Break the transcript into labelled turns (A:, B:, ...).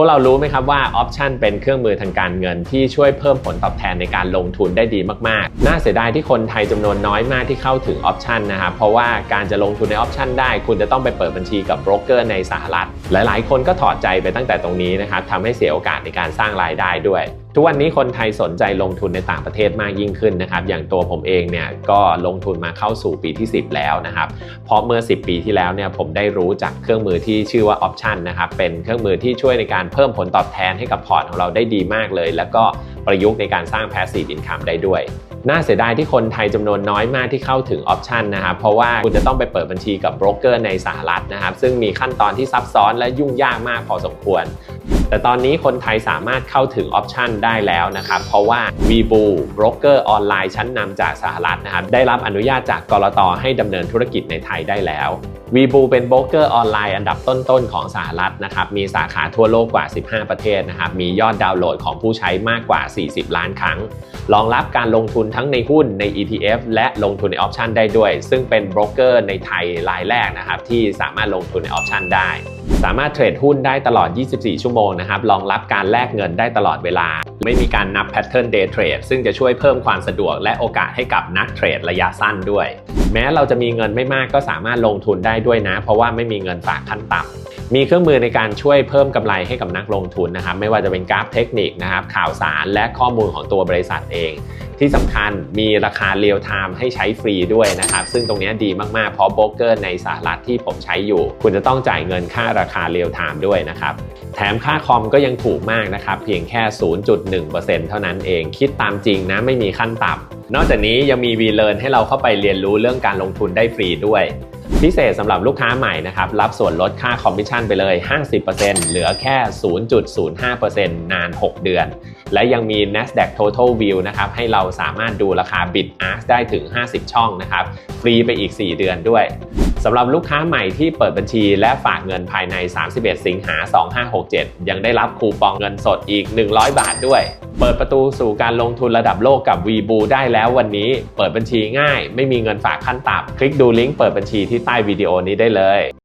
A: พวกเรารู้ไหมครับว่าออปชันเป็นเครื่องมือทางการเงินที่ช่วยเพิ่มผลตอบแทนในการลงทุนได้ดีมากๆ น่าเสียดายที่คนไทยจำนวนน้อยมากที่เข้าถึงออปชันนะครับ เพราะว่าการจะลงทุนในออปชันได้ คุณจะต้องไปเปิดบัญชีกับโบรกเกอร์ในสหรัฐ หลายๆ คนก็ถอดใจไปตั้งแต่ตรงนี้นะครับทำให้เสียโอกาสในการสร้างรายได้ด้วย ทุกวันนี้คนไทยสนใจลงทุนในต่างประเทศมากยิ่งขึ้นนะครับ อย่างตัวผมเองเนี่ยก็ลงทุนมาเข้าสู่ปีที่ 10 แล้วนะครับ เพราะเมื่อ 10 ปีที่แล้วเนี่ยผมได้รู้จากเครื่องมือที่ชื่อว่า Option นะครับเป็นเครื่องมือที่ช่วยในการเพิ่มผลตอบแทนให้กับพอร์ตของเราได้ดีมากเลย แล้วก็ประยุกต์ในการสร้าง Passive Income ได้ด้วยน่าเสียดายที่คนไทยจำนวนน้อยมากที่เข้าถึงออปชันนะครับ เพราะว่าคุณจะต้องไปเปิดบัญชีกับโบรกเกอร์ในสหรัฐนะครับ ซึ่งมีขั้นตอนที่ซับซ้อนและยุ่งยากมากพอสมควร แต่ตอนนี้คนไทยสามารถเข้าถึงออปชันได้แล้วนะครับ เพราะว่า v b o โบรกเกอร์ออนไลน์ชั้นนำจากสหรัฐนะครับ ได้รับอนุญาตจากกรตให้ดำเนินธุรกิจในไทยได้แล้ว v b o เป็นโบรกเกอร์ออนไลน์อันดับต้นๆของสหรัฐนะครับ มีสาขาทั่วโลกกว่า 15 ประเทศนะครับ มียอดดาวน์โหลดของผู้ใช้มากกว่า 40 ล้านครั้ง รองรับการลงทุนทั้งในหุ้นใน ETF และลงทุนในออปชันได้ด้วย ซึ่งเป็นโบรกเกอร์ในไทยรายแรกนะครับที่สามารถลงทุนในออปชันได้ สามารถเทรดหุ้นได้ตลอด 24 ชั่วโมงนะครับ รองรับการแลกเงินได้ตลอดเวลา ไม่มีการนับ Pattern Day Trade ซึ่งจะช่วยเพิ่มความสะดวกและโอกาสให้กับนักเทรดระยะสั้นด้วย แม้เราจะมีเงินไม่มากก็สามารถลงทุนได้ด้วยนะ เพราะว่าไม่มีเงินฝากขั้นต่ำมีเครื่องมือในการช่วยเพิ่มกำไรให้กับนักลงทุนนะครับไม่ว่าจะเป็นกราฟเทคนิคนะครับข่าวสารและข้อมูลของตัวบริษัทเอง ที่สำคัญมีราคาเรียลไทม์ให้ใช้ฟรีด้วยนะครับซึ่งตรงนี้ดีมากๆเพราะโบรกเกอร์ในสหรัฐที่ผมใช้อยู่ คุณจะต้องจ่ายเงินค่าราคาเรียลไทม์ด้วยนะครับแถมค่าคอมก็ยังถูกมากนะครับเพียงแค่0.1%เท่านั้นเองคิดตามจริงนะไม่มีขั้นต่ำนอกจากนี้ยังมี VLearn ให้เราเข้าไปเรียนรู้เรื่องการลงทุนได้ฟรีด้วย พิเศษสำหรับลูกค้าใหม่นะครับรับส่วนลดค่าคอมมิชชั่นไปเลย 50%เหลือแค่ 0.05%นาน 6 เดือน และยังมี NASDAQ Total View นะครับให้เราสามารถดูราคา Bid Ask ได้ถึง 50 ช่องนะครับฟรีไปอีก 4 เดือนด้วยำหรับลูกค้าใหม่ที่เปิดบัญชีและฝากเงินภายใน 31 สิงหา 2567 ยังได้รับคูปองเงินสดอีก 100 บาทด้วย เปิดประตูสู่การลงทุนระดับโลกกับ v b o ได้แล้ววันนี้ เปิดบัญชีง่าย ไม่มีเงินฝากขั้นต่ำคลิกดูลิงก์เปิดบัญชีที่ใต้วิดีโอนี้ได้เลย